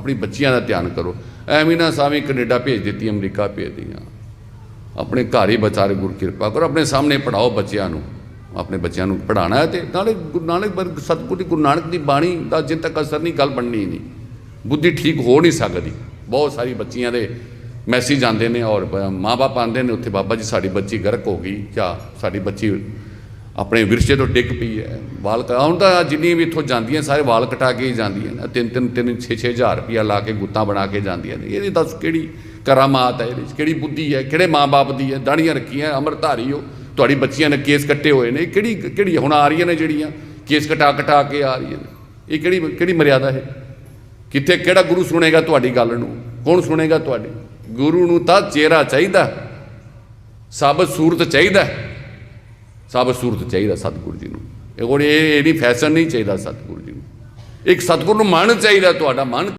ਆਪਣੀ ਬੱਚੀਆਂ ਦਾ ਧਿਆਨ ਕਰੋ। ਐਵੇਂ ਨਾ ਸਾਵੇਂ ਕੈਨੇਡਾ ਭੇਜ ਦਿੱਤੀ, ਅਮਰੀਕਾ ਭੇਜ ਦਿੱਤੀਆਂ। ਆਪਣੇ ਘਰ ਹੀ ਬਚਾਰੇ ਗੁਰ ਕਿਰਪਾ ਕਰੋ। ਆਪਣੇ ਸਾਹਮਣੇ ਪੜਾਓ ਬੱਚਿਆਂ ਨੂੰ। ਆਪਣੇ ਬੱਚਿਆਂ ਨੂੰ ਪੜਾਉਣਾ ਹੈ ਤੇ ਨਾਲੇ ਗੁਰੂ ਨਾਨਕ ਬਰ- ਸਤਿਗੁਰੂ ਦੀ, ਗੁਰੂ ਨਾਨਕ ਦੀ ਬਾਣੀ ਦਾ ਜਿੰਨ ਤੱਕ ਅਸਰ ਨਹੀਂ, ਗੱਲ ਬਣਨੀ ਨਹੀਂ। ਬੁੱਧੀ ਠੀਕ ਹੋ ਨਹੀਂ ਸਕਦੀ। ਬਹੁਤ ਸਾਰੀ ਬੱਚੀਆਂ ਦੇ ਮੈਸੇਜ ਆਉਂਦੇ ਨੇ ਔਰ ਮਾਪੇ ਆਉਂਦੇ ਨੇ, ਉੱਥੇ ਬਾਬਾ ਜੀ, ਸਾਡੀ ਬੱਚੀ ਗਰਕ ਹੋ ਗਈ ਜਾਂ ਸਾਡੀ ਬੱਚੀ ਆਪਣੇ ਵਿਰਸੇ ਤੋਂ ਡਿੱਗ ਪਈ ਹੈ। ਵਾਲ ਹੁਣ ਤਾਂ ਜਿੰਨੀ ਵੀ ਇੱਥੋਂ ਜਾਂਦੀਆਂ, ਸਾਰੇ ਵਾਲ ਕਟਾ ਕੇ ਹੀ ਜਾਂਦੀਆਂ ਨੇ। ਤਿੰਨ ਤਿੰਨ ਤਿੰਨ 6-6000 ਰੁਪਇਆ ਲਾ ਕੇ ਗੁੱਤਾਂ ਬਣਾ ਕੇ ਜਾਂਦੀਆਂ ਨੇ। ਇਹਦੀ ਦੱਸ ਕਿਹੜੀ ਕਰਾਮਾਤ ਹੈ ਇਹਦੇ 'ਚ ਕਿਹੜੀ ਬੁੱਧੀ ਹੈ? ਕਿਹੜੇ ਮਾਂ-ਬਾਪ ਦੀ ਹੈ? ਦਾੜੀਆਂ ਰੱਖੀਆਂ, ਅੰਮ੍ਰਿਤਧਾਰੀ ਹੋ ਤੁਹਾਡੀ ਬੱਚੀਆਂ ਨੇ ਕੇਸ ਕੱਟੇ ਹੋਏ ਨੇ। ਕਿਹੜੀ ਕਿਹੜੀ ਹੁਣ ਆ ਰਹੀਆਂ ਨੇ ਜਿਹੜੀਆਂ ਕੇਸ ਕਟਾ ਕਟਾ ਕੇ ਆ ਰਹੀਆਂ ਨੇ? ਇਹ ਕਿਹੜੀ ਕਿਹੜੀ ਮਰਿਆਦਾ ਹੈ? ਕਿੱਥੇ ਕਿਹੜਾ ਗੁਰੂ ਸੁਣੇਗਾ ਤੁਹਾਡੀ ਗੱਲ ਨੂੰ? ਕੌਣ ਸੁਣੇਗਾ ਤੁਹਾਡੀ? ਗੁਰੂ ਨੂੰ ਤਾਂ ਚਿਹਰਾ ਚਾਹੀਦਾ। ਸਾਬਤ ਸੂਰਤ ਚਾਹੀਦਾ। ਸਭ ਸੂਰਤ ਚਾਹੀਦਾ ਸਤਿਗੁਰੂ ਜੀ ਨੂੰ। ਇਹ ਕੋਲ ਇਹ ਇਹ ਨਹੀਂ ਫੈਸ਼ਨ ਨਹੀਂ ਚਾਹੀਦਾ ਸਤਿਗੁਰੂ ਜੀ ਨੂੰ। ਇੱਕ ਸਤਿਗੁਰੂ ਨੂੰ ਮਨ ਚਾਹੀਦਾ, ਤੁਹਾਡਾ ਮਨ